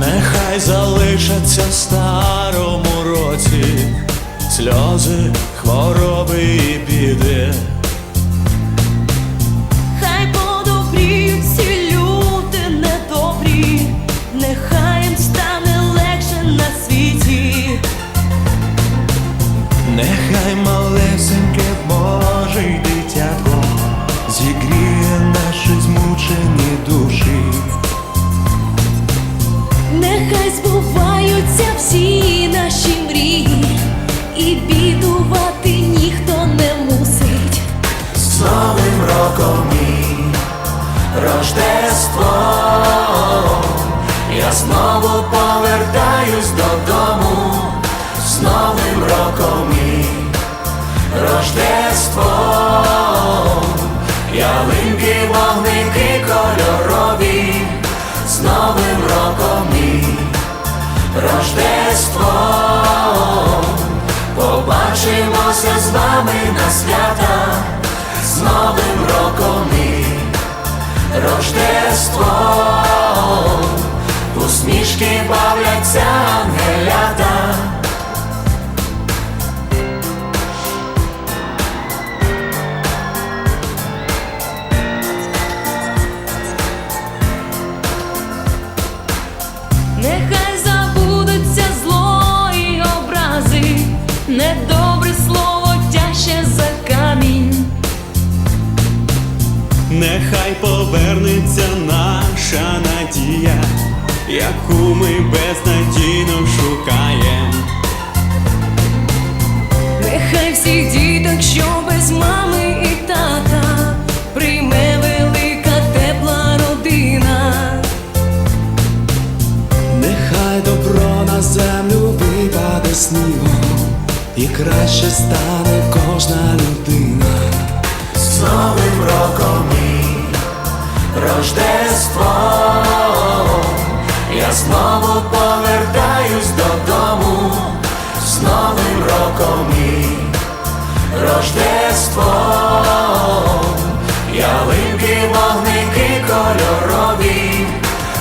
нехай залишаться в старому році сльози, хвороби і біди. Хай подобріють всі люди недобрі, нехай їм стане легше на світі. Нехай малесеньке Божий дитятко мрії, і бідувати ніхто не мусить. З Новим роком і Рождество Я знову повертаюсь додому. З Новим роком і Рождество Ялинки, вогники кольорові. З Новим роком і Рождество Побачимося з вами на свята. З Новим роком і Рождество Усмішки бавляться ангелята. Нехай забудуться зло і образи, недобре слово Нехай повернеться наша надія, яку ми безнадійно шукаємо. Нехай всіх діток, що без мами і тата, прийме велика тепла родина. Нехай добро на землю випаде снігом, і краще стане кожна людина. З Новим роком Рождество. Я знову повертаюсь додому. З Новим роком і Рождество Ялинки, вогники кольорові.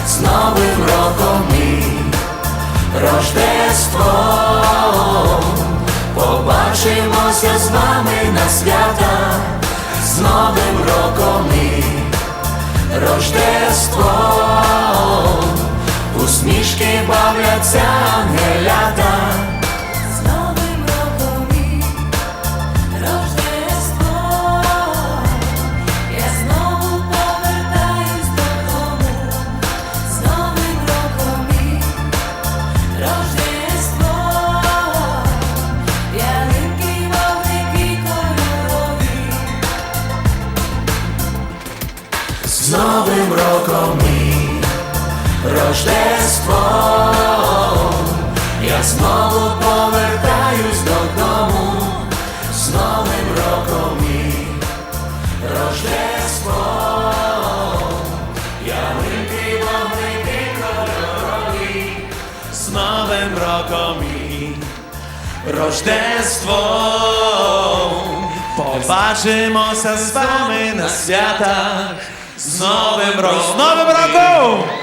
З Новим роком і Рождество Побачимося з вами на свята. З Новим роком і Усмішки бавляться ангелята. З Новим роком і Рождество. Я знову повертаюсь додому. З Новим роком і Рождество. Ялинки, вогники кольорові. З Новим роком і Рождество. Я знову повертаюсь додому. З Новим роком і Рождество. Ялинки, вогники кольорові з Новим роком і Рождество. Побачимося з вами на святах. З Новим роком! З Новим роком!